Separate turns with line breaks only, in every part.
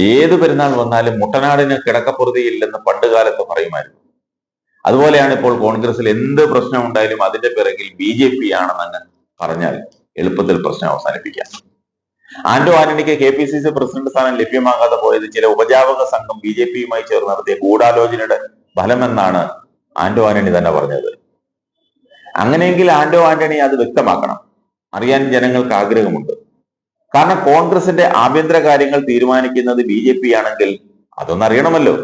ഏത് പെരുന്നാൾ വന്നാലും മുട്ടനാടിന് കിടക്കപ്പുറതിയില്ലെന്ന് പണ്ട് കാലത്ത് പറയുമായിരുന്നു. അതുപോലെയാണ് ഇപ്പോൾ കോൺഗ്രസിൽ എന്ത് പ്രശ്നം ഉണ്ടായാലും അതിന്റെ പിറകിൽ ബി ജെ പി ആണെന്ന് പറഞ്ഞാൽ എളുപ്പത്തിൽ പ്രശ്നം അവസാനിപ്പിക്കാം. Anto ആന്റണിക്ക് K P C C president സ്ഥാനം ലഭ്യമാകാതെ പോയത് ചില ഉപജാപക സംഘം ബി ജെ പിയുമായി ചേർന്ന് നടത്തിയ ഗൂഢാലോചനയുടെ ഫലമെന്നാണ് ആന്റോ ആന്റണി തന്നെ പറഞ്ഞത്. അങ്ങനെയെങ്കിൽ ആന്റോ ആന്റണി അത് വ്യക്തമാക്കണം. അറിയാൻ ജനങ്ങൾക്ക് ആഗ്രഹമുണ്ട്. കാരണം കോൺഗ്രസിന്റെ ആഭ്യന്തര കാര്യങ്ങൾ തീരുമാനിക്കുന്നത് ബി ജെ പി ആണെങ്കിൽ അതൊന്നറിയണമല്ലോ.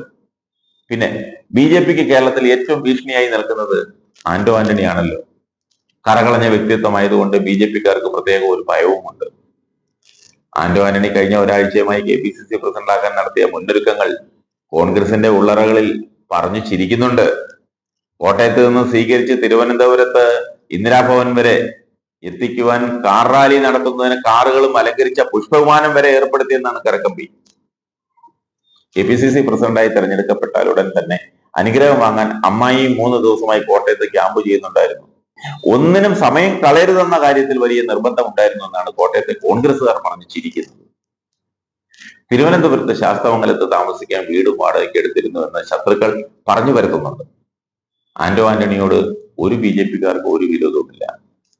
പിന്നെ ബി ജെ പിക്ക് കേരളത്തിൽ ഏറ്റവും ഭീഷണിയായി നിൽക്കുന്നത് ആന്റോ ആന്റണി ആണല്ലോ കറകളഞ്ഞ വ്യക്തിത്വമായതുകൊണ്ട് ബി ജെ പിക്കാർക്ക് പ്രത്യേക ഒരു ഭയവുമുണ്ട്. ആന്റോ ആന്റണി കഴിഞ്ഞ ഒരാഴ്ചയുമായി കെ പി സി സി പ്രസിഡന്റാകാൻ നടത്തിയ മുന്നൊരുക്കങ്ങൾ കോൺഗ്രസിന്റെ ഉള്ളറകളിൽ പറഞ്ഞു ചിരിക്കുന്നുണ്ട്. കോട്ടയത്ത് നിന്ന് സ്വീകരിച്ച് തിരുവനന്തപുരത്ത് ഇന്ദിരാഭവൻ വരെ എത്തിക്കുവാൻ കാർ റാലി നടത്തുന്നതിന് കാറുകളും അലങ്കരിച്ച പുഷ്പവിമാനം വരെ ഏർപ്പെടുത്തിയെന്നാണ് കരക്കമ്പി കെ പി സി സി പ്രസിഡന്റായി തെരഞ്ഞെടുക്കപ്പെട്ടാൽ ഉടൻ തന്നെ അനുഗ്രഹം വാങ്ങാൻ അമ്മായി മൂന്ന് ദിവസമായി കോട്ടയത്ത് ക്യാമ്പ് ചെയ്യുന്നുണ്ടായിരുന്നു. ഒന്നിനും സമയം കളയരുതെന്ന കാര്യത്തിൽ വലിയ നിർബന്ധമുണ്ടായിരുന്നു എന്നാണ് കോട്ടയത്തെ കോൺഗ്രസുകാർ പറഞ്ഞു ചിരിക്കുന്നത്. തിരുവനന്തപുരത്ത് ശാസ്തമംഗലത്ത് താമസിക്കാൻ വീടും വാടകയ്ക്ക് എടുത്തിരുന്നു എന്ന് ശത്രുക്കൾ പറഞ്ഞു വരുത്തുന്നുണ്ട് ആന്റോ ആന്റണിയോട് ഒരു ബി ജെ പിക്കാർക്ക് ഒരു വിരോധവുമില്ല.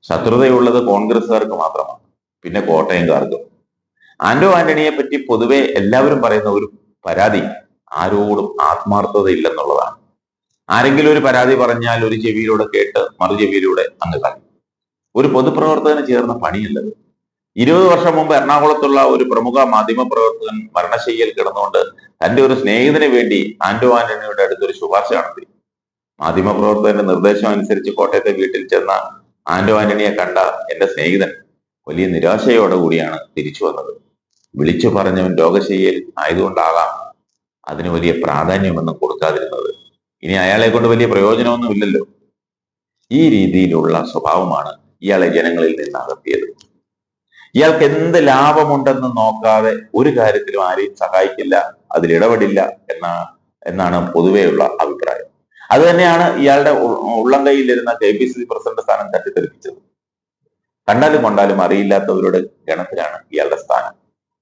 ശത്രുതയുള്ളത് കോൺഗ്രസുകാർക്ക് മാത്രമാണ് പിന്നെ കോട്ടയംകാർക്കും. ആന്റോ ആന്റണിയെ പറ്റി പൊതുവെ എല്ലാവരും പറയുന്ന ഒരു പരാതി ആരോടും ആത്മാർത്ഥത ഇല്ലെന്നുള്ളതാണ് ആരെങ്കിലും ഒരു പരാതി പറഞ്ഞാൽ ഒരു ചെവിയിലൂടെ കേട്ട് മറു ചെവിയിലൂടെ അങ്ങ് കളയും. ഒരു പൊതുപ്രവർത്തകന് ചേർന്ന പണിയല്ലത് ഇരുപത് വർഷം മുമ്പ് എറണാകുളത്തുള്ള ഒരു പ്രമുഖ മാധ്യമ പ്രവർത്തകൻ മരണശയ്യയിൽ കിടന്നുകൊണ്ട് തന്റെ ഒരു സ്നേഹിതന് വേണ്ടി ആന്റോ ആന്റണിയുടെ അടുത്തൊരു ശുപാർശ നടത്തി. മാധ്യമ പ്രവർത്തകന്റെ നിർദ്ദേശം അനുസരിച്ച് കോട്ടയത്തെ വീട്ടിൽ ചെന്ന ആന്റോ ആന്റണിയെ കണ്ട എന്റെ സ്നേഹിതൻ വലിയ നിരാശയോടെ കൂടിയാണ് തിരിച്ചു വന്നത്. വിളിച്ചു പറഞ്ഞവൻ രോഗശയ്യയിൽ ആയതുകൊണ്ടാകാം അതിന് വലിയ പ്രാധാന്യമൊന്നും കൊടുക്കാതിരുന്നത്. ഇനി അയാളെ കൊണ്ട് വലിയ പ്രയോജനമൊന്നുമില്ലല്ലോ ഈ രീതിയിലുള്ള സ്വഭാവമാണ് ഇയാളെ ജനങ്ങളിൽ നിന്ന് അകത്തിയത്. ഇയാൾക്ക് എന്ത് ലാഭമുണ്ടെന്ന് നോക്കാതെ ഒരു കാര്യത്തിലും ആരെയും സഹായിക്കില്ല അതിൽ ഇടപെടില്ല എന്ന എന്നാണ് പൊതുവെയുള്ള അഭിപ്രായം അത് തന്നെയാണ് ഇയാളുടെ ഉള്ളം കൈയിലിരുന്ന K P C C president സ്ഥാനം തട്ടിത്തെറിപ്പിച്ചത് കണ്ടാലും കൊണ്ടാലും അറിയില്ലാത്തവരുടെ ഗണത്തിലാണ് ഇയാളുടെ സ്ഥാനം.